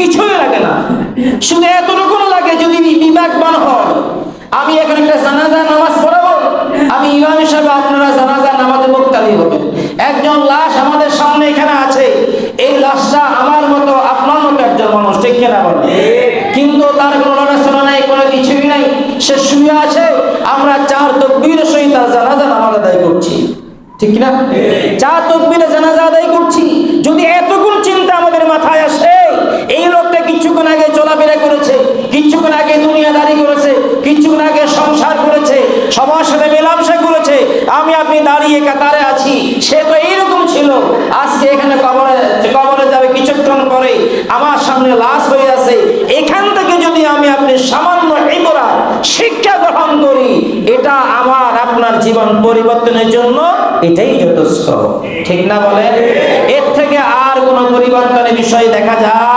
কিছুই লাগে না। শুধু এতটুকু লাগে যদি বিবেকবান হয় আমি এখন একটা জানাজা নামাজ পড়াবো। আমি ইমাম হিসাবে আপনারা জানাজা নামাজে বক্তালি হবেন। একজন লাশ আমাদের সামনে এখানে আছে। এই লাশটা আমার মতো আপনার মতো একজন মানুষ ঠিক কিনা বলেন কিন্তু তার কোনো লড়াচড়া নাই কোনো কিছুই নাই। সে শুয়ে আছে। আমরা চার তকবীর সহিত তার জানাজা নামাজ আদায় করছি। ঠিক না চার তকবীরে জানাজা আদায় করছি। কিছুক্ষণ আগে দুনিয়াদারি করেছে, কিছুক্ষণ আগে সংসার করেছে, সবার সাথে মেলামেশা করেছে, আমি আপনি দাঁড়িয়ে কাতারে আছি, সে তো এইরকম ছিল। আজকে এখানে কবরে কবরে যাবে, কিছুক্ষণ পরে আমার সামনে লাশ হয়ে আছে। এখান থেকে যদি আমি আপনি সামান্য ইবরা শিক্ষা গ্রহণ করি, এটা আমার আপনার জীবন পরিবর্তনের জন্য এটাই যথেষ্ট। ঠিক না বলেন? এর থেকে আর কোনো পরিবর্তনের বিষয় দেখা যায়